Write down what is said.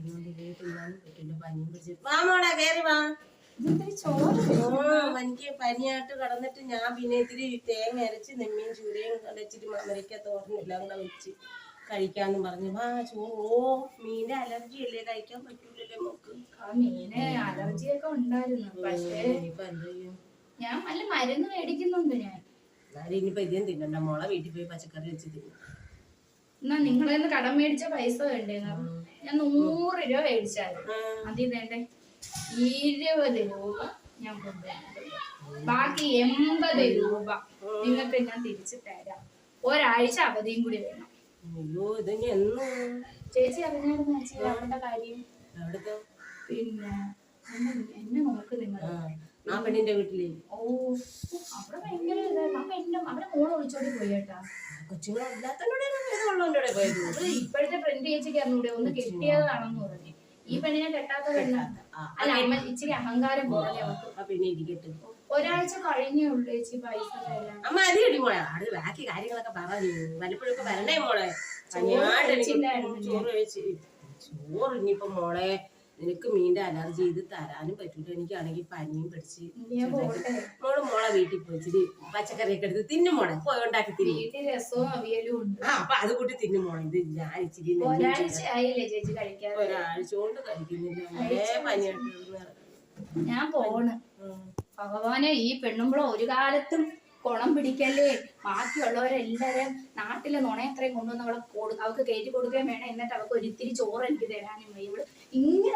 ഇരുന്നോണ്ട് ഇതേ തിന്നാനും പറ്റില്ല പനിയും പിടിച്ച്. വാ മോളെ കേറി വാ. ഇതെന്തൊരു ചോറ് ഓ, എനിക്ക് പനിയായിട്ട് കടന്നിട്ട് ഞാൻ പിന്നെ ഇത്തിരി തേങ്ങ അരച്ച് നെമ്മീൻ ചൂരയും കടച്ചിട്ട് മമരക്ക തോരനെല്ലാം കൂടെ വെച്ച് കഴിക്കാന്ന് പറഞ്ഞു. ആ ചോറ്. ഓ മീന്റെ അലർജി അല്ലേ? കഴിക്കാൻ പറ്റൂലല്ലേ മോക്ക് ആ മീന് അലർജിയൊക്കെ ഉണ്ടായിരുന്നു. പക്ഷേ ഇനിയിപ്പോ എന്ത് ചെയ്യും? ഞാൻ നല്ല മരുന്ന് മേടിക്കുന്നുണ്ട് ഞാൻ. എന്നാലും ഇനിയിപ്പോ ഇതേം തിന്നണ്ട. മോളെ വീട്ടിൽ പോയി പച്ചക്കറി വെച്ച് തിന്നു. എന്നാ നിങ്ങളെ കടം മേടിച്ച പൈസ വേണ്ടേ? ഞാൻ നൂറ് രൂപ മേടിച്ചായിരുന്നു. അതിൽ വേണ്ടേ ഇരുപത് രൂപ ഞാൻ കൊണ്ടുവന്നിട്ടുണ്ട്. ബാക്കി എൺപത് രൂപ നിങ്ങൾക്ക് ഞാൻ തിരിച്ചു തരാം. ഒരാഴ്ച അവധിയും കൂടി വേണം. ചേച്ചി അറിഞ്ഞായിരുന്നു ചേച്ചി അവരുടെ കാര്യം? പിന്നെ എന്നെ നോക്ക് നിങ്ങൾ ആ, ആ പെണ്ണിന്റെ വീട്ടിൽ ഓ അവിടെ ഭയങ്കര ഇതായിരുന്നു. അപ്പൊ എന്റെ അവിടെ മോൾ ഒളിച്ചോടി പോയി കേട്ടാ. പോയത്. അത് ഇപ്പോഴത്തെ ഫ്രണ്ട് ചേച്ചിക്ക് അറിഞ്ഞൂടെ? ഒന്ന് കെട്ടിയതാണെന്ന് പറഞ്ഞു. ഈ പെണ്ണിനെ കെട്ടാത്ത പെണ്ണാണ് അല്ല അമ്മ ഇച്ചിരി അഹങ്കാരം പോലെ അവർക്ക് ആ പിന്നെ ഇരിക്കട്ടെ. ഒരാഴ്ച കഴിഞ്ഞേ ഉള്ളൂ ചേച്ചി പൈസ തരാൻ. അമ്മ അതിടി കിട്ടി മോളെ. അത് ബാക്കി കാര്യങ്ങളൊക്കെ പറഞ്ഞു. വല്ലപ്പോഴൊക്കെ വരണേ മോളെ. ചോറ് ചോറ് ഇനിയിപ്പോ മോളെ. നിനക്ക് മീന്റെ അലർജി ഇത് തരാനും പറ്റൂല. എനിക്കാണെങ്കിൽ പനിയും പിടിച്ച് മോൾ മോളെ വീട്ടിൽ പോയി ഇച്ചിരി പച്ചക്കറിയൊക്കെ എടുത്ത് തിന്നു മോളെ. പോയി ഉണ്ടാക്കി തിന്നും. ആ അപ്പൊ അത് കൂട്ടി തിന്നു മോളെ. ഇത് ഞാൻ ഇച്ചിരി ഒരാഴ്ച കൊണ്ട് കഴിക്കുന്നില്ല. പനിയായിട്ട് ഞാൻ പോണ്. ഭഗവാനെ ഈ പെണ്ണുമ്പളോ ഒരു കാലത്തും കുളം പിടിക്കല്ലേ? ബാക്കിയുള്ളവരെല്ലാരും നാട്ടിലെ നുണയത്രയും കൊണ്ടുവന്ന് അവളെ കൊടു അവൾക്ക് കയറ്റി കൊടുക്കുകയും വേണം. എന്നിട്ട് അവൾക്ക് ഒരിത്തിരി ചോറ് എനിക്ക് തരാനും വയ്യ. ഇവൾ ഇങ്ങനെ